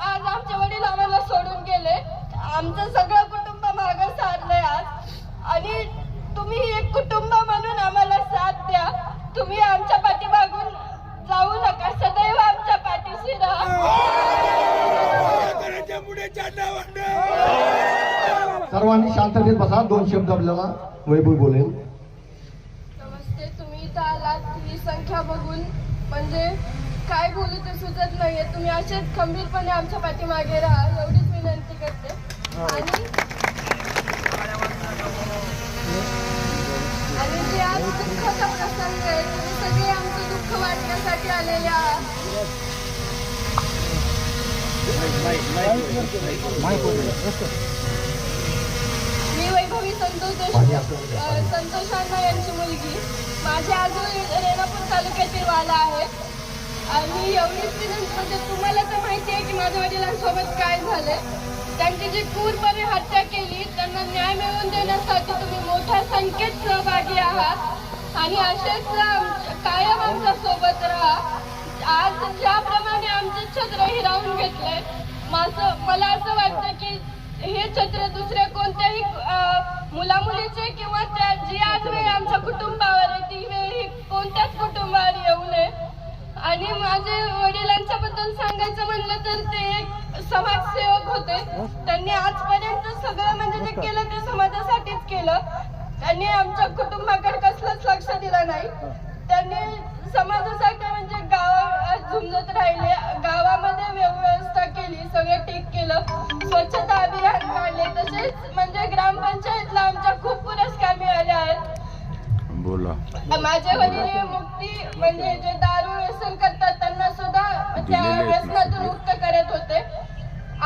आज आमचे वडील आम्हाला सोडून गेले. आमचं सगळं कुटुंब मागं सारलंय आज. आणि तुम्ही एक कुटुंब म्हणून आम्हाला साथ द्या. तुम्ही आमच्या पाठीमागून जाऊ नका सदैव आमच्या पाठीशी राहा शेतकऱ्याच्या मुलीच्या नावानं सर्वांनी शांततेत बसा. दोन शब्द आपल्याला वैभव बोलेल. नमस्ते तुम्ही इथं आलात ही संख्या बघून. म्हणजे काय बोलू ते सुचत नाहीये. तुम्ही असेच खंबीरपणे आमच्या पाठीमागे राहा. एवढीच विनंती करते. आणि आणि जे आज दुःखाचा प्रसंग आहे तुम्ही सगळे आमचं दुःख वाटण्यासाठी आलेले आहात. संतोष अण्णा यांची मुलगी. माझे आजोळ रेणापूर तालुक्यातील वाला आहे. आणि एवढीच विनंती म्हणजे तुम्हाला तर माहिती आहे की माझ्या वडिलांसोबत काय झाले त्यांची जी क्रूरपणे हत्या केली त्यांना न्याय मिळवून देण्यासाठी तुम्ही मोठ्या संख्येत सहभागी आहात. आणि असेच कायम आमच्यासोबत राहा. आज ज्याप्रमाणे आमचे छत्र हिरावून घेतलंय माझं मला असं वाटतं की हे छत्र दुसऱ्या कोणत्याही मुला मुलीचे किंवा त्या जी आज वेळ आमच्या कुटुंबावर आहे ती वेळ ही कोणत्याच कुटुंबावर येऊ नये. आणि माझे वडिलांच्या बद्दल सांगायचं म्हणलं तर ते एक समाजसेवक होते. त्यांनी आजपर्यंत सगळं म्हणजे जे केलं ते समाजासाठीच केलं. त्यांनी आमच्या कुटुंबाकडे कसलंच लक्ष दिलं नाही. त्यांनी समाजासाठी म्हणजे गावात झुंजत राहिले. गावामध्ये व्यवस्था केली सगळं ठीक केलं. स्वच्छता अभियान काढले. तसेच म्हणजे ग्रामपंचायत आमच्या खूप पुरस्कार मिळाले आहेत बोला माझे वडील मुक्ती म्हणजे जे दारू व्यसन करतात त्यांना सुद्धा त्या व्यसनातून मुक्त करत होते.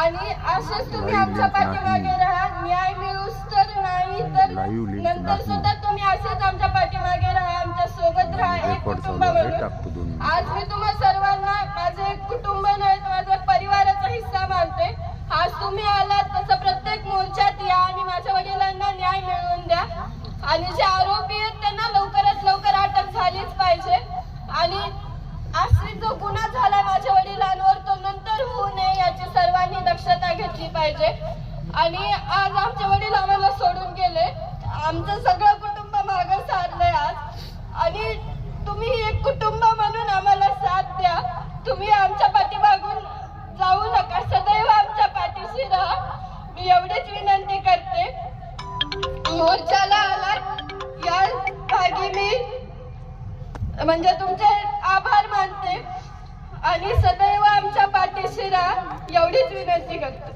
आणि असेच तुम्ही आमच्या पाठीमागे राहा. न्याय मिळूच तर नाही तर नंतर. सुद्धा तुम्ही असेच आमच्या पाठीमागे राहा. आमच्यासोबत राहा एक कुटुंब म्हणून. आज मी तुम्हा सर्वांना माझे एक कुटुंब नाही तर माझ्या परिवाराचा हिस्सा मानते. आज तुम्ही आलात तसं प्रत्येक मोर्चात या आणि माझ्या वडिलांना न्याय मिळवून द्या. आणि जे आरोपी आहेत त्यांना झालीच पाहिजे. आणि आश्रित जो गुन्हा झाला माझ्या वडिलांवर तो नंतर होऊ नये याची सर्वांनी दक्षता घेतली पाहिजे. आणि आज आमचे वडील आम्हाला सोडून गेले. आमचं सगळं कुटुंब मागं साधलंय आज. आणि तुम्ही एक कुटुंब म्हणून आम्हाला साथ द्या. तुम्ही आमच्या पाठीमागून जाऊ नका. सदैव आमच्या पाठीशी राहा. मी एवढीच विनंती करते. मोर्चाला आलात. या भागी मी म्हणजे तुमचे आभार मानते आणि सदैव आमच्या पाठीशी राहा एवढीच विनंती करते.